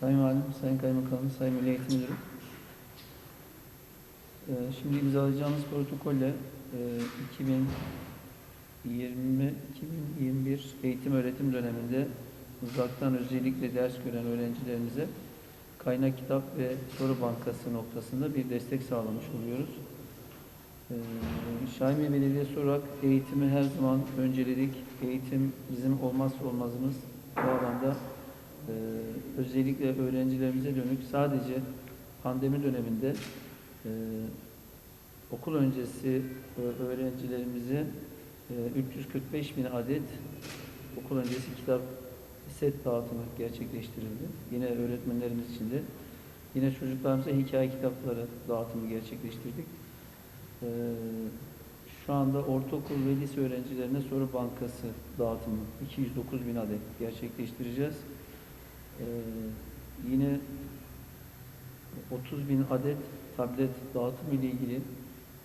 Sayın Valim, Sayın Kaymakamım, Sayın Milli Eğitim Müdürüm. Ee, Şimdi imzalayacağımız protokolle e, 2020-2021 eğitim öğretim döneminde uzaktan özellikle ders gören öğrencilerimize kaynak kitap ve soru bankası noktasında bir destek sağlamış oluyoruz. Ee, Şahin Belediyesi olarak eğitimi her zaman önceledik. Eğitim bizim olmazsa olmazımız. Bu alanda e, özellikle öğrencilerimize dönük sadece pandemi döneminde e, okul öncesi öğrencilerimize e, 345 bin adet okul öncesi kitap set dağıtımı gerçekleştirildi. Yine öğretmenlerimiz için de yine çocuklarımıza hikaye kitapları dağıtımı gerçekleştirdik. Ee, şu anda ortaokul ve lise öğrencilerine soru bankası dağıtımı 209 bin adet gerçekleştireceğiz. Ee, yine 30 bin adet tablet dağıtımı ile ilgili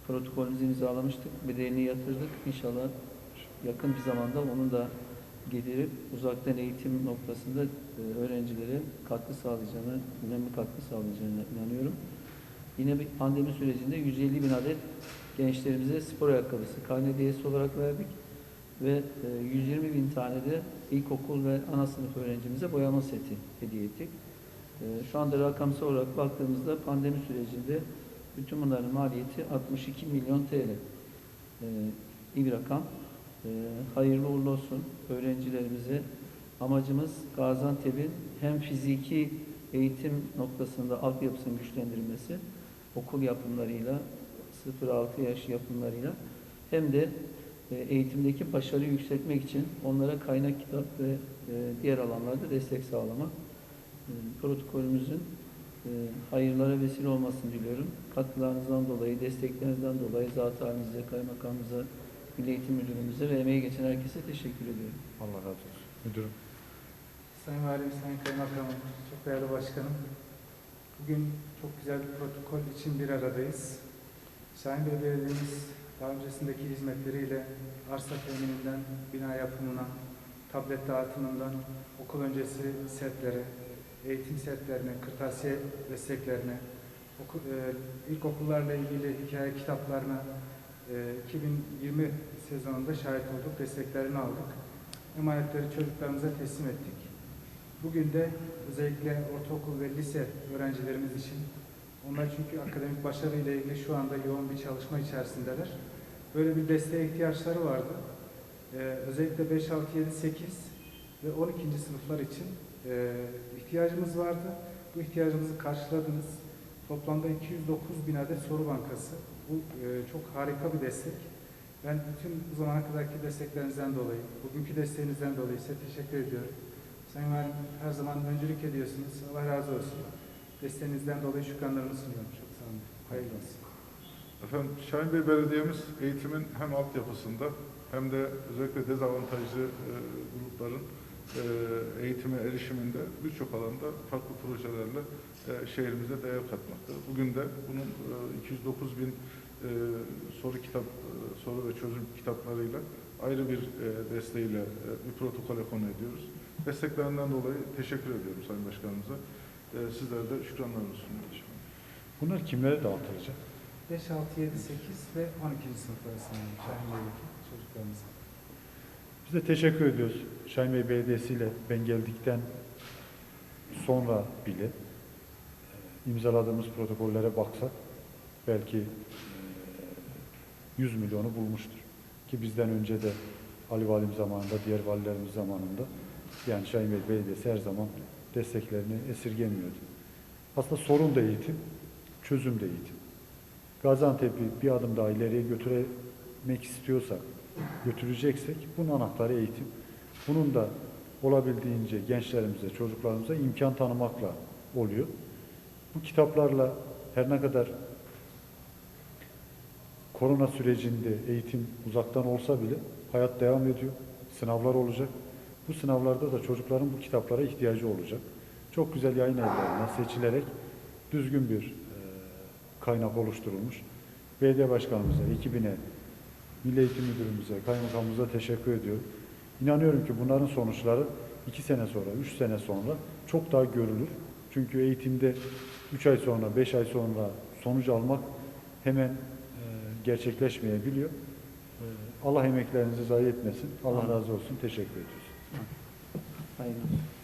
protokolümüzü imzalamıştık. Bedelini yatırdık. İnşallah yakın bir zamanda onun da getirip uzaktan eğitim noktasında e, öğrencilere katkı sağlayacağını, önemli katkı sağlayacağına inanıyorum. Yine bir pandemi sürecinde 150 bin adet gençlerimize spor ayakkabısı karne hediyesi olarak verdik ve e, 120 bin tane de ilkokul ve ana sınıf öğrencimize boyama seti hediye ettik. E, Şu anda rakamsal olarak baktığımızda pandemi sürecinde bütün bunların maliyeti 62 milyon TL. E, İyi bir rakam. E, Hayırlı uğurlu olsun öğrencilerimize. Amacımız Gaziantep'in hem fiziki eğitim noktasında altyapısının güçlendirilmesi, okul yapımlarıyla, 0-6 yaş yapımlarıyla hem de e, eğitimdeki başarıyı yükseltmek için onlara kaynak kitap ve e, diğer alanlarda destek sağlamak. E, Protokolümüzün e, hayırlara vesile olmasını diliyorum. Katkılarınızdan dolayı, desteklerinizden dolayı zat halinize, kaymakamımıza, Milli Eğitim Müdürümüze ve emeği geçen herkese teşekkür ediyorum. Allah razı olsun. Müdürüm. Sayın Valim, Sayın Kaymakamım, çok değerli başkanım. Bugün çok güzel bir protokol için bir aradayız. Şahin Bey Belediye'miz daha öncesindeki hizmetleriyle arsa temininden bina yapımına, tablet dağıtımından okul öncesi setlere, eğitim setlerine, kırtasiye desteklerine, okul, e, ilkokullarla ilgili hikaye kitaplarına e, 2020 sezonunda şahit olduk, desteklerini aldık. Emanetleri çocuklarımıza teslim ettik. Bugün de özellikle ortaokul ve lise öğrencilerimiz için onlar çünkü akademik başarı ile ilgili şu anda yoğun bir çalışma içerisindeler. Böyle bir desteğe ihtiyaçları vardı. Ee, özellikle 5, 6, 7, 8 ve 12. sınıflar için e, ihtiyacımız vardı. Bu ihtiyacımızı karşıladınız. Toplamda 209 bin adet soru bankası. Bu e, çok harika bir destek. Ben bütün bu zamana kadarki desteklerinizden dolayı, bugünkü desteğinizden dolayı size teşekkür ediyorum. Sayın Valim her zaman öncülük ediyorsunuz. Allah razı olsun. Desteğinizden dolayı şükranlarımı sunuyorum. Çok sağ olun. Hayırlı olsun. Efendim Şahin Bey Belediye'miz eğitimin hem altyapısında hem de özellikle dezavantajlı e, grupların e, eğitime erişiminde birçok alanda farklı projelerle e, şehrimize değer katmakta. Bugün de bunun e, 209 bin e, soru kitap, e, soru ve çözüm kitaplarıyla ayrı bir e, desteğiyle e, bir protokole konu ediyoruz. Desteklerinden dolayı teşekkür ediyorum Sayın Başkanımıza. E, sizlere de şükranlarımı sunuyoruz. Bunlar kimlere dağıtılacak? 5, 6, 7, 8 ve 12. sınıf arasında Şahin Bey'deki çocuklarımıza. Biz de teşekkür ediyoruz. Şahin Bey Belediyesi ile ben geldikten sonra bile e, imzaladığımız protokollere baksak belki e, 100 milyonu bulmuştur. Ki bizden önce de Ali Valim zamanında, diğer valilerimiz zamanında yani Şahin Bey Belediyesi her zaman desteklerini esirgemiyordu. Aslında sorun da eğitim, çözüm de eğitim. Gaziantep'i bir adım daha ileriye götürmek istiyorsak, götüreceksek bunun anahtarı eğitim. Bunun da olabildiğince gençlerimize, çocuklarımıza imkan tanımakla oluyor. Bu kitaplarla her ne kadar korona sürecinde eğitim uzaktan olsa bile hayat devam ediyor. Sınavlar olacak. Bu sınavlarda da çocukların bu kitaplara ihtiyacı olacak. Çok güzel yayın evlerinden seçilerek düzgün bir e, kaynak oluşturulmuş. Belediye başkanımıza, ekibine, Milli Eğitim Müdürümüze, kaymakamımıza teşekkür ediyorum. İnanıyorum ki bunların sonuçları iki sene sonra, üç sene sonra çok daha görülür, Çünkü eğitimde 3 ay sonra, 5 ay sonra sonuç almak hemen e, gerçekleşmeyebiliyor. E, Allah emeklerinizi zayi etmesin. Allah razı olsun. Teşekkür ediyoruz. Hayırlı olsun.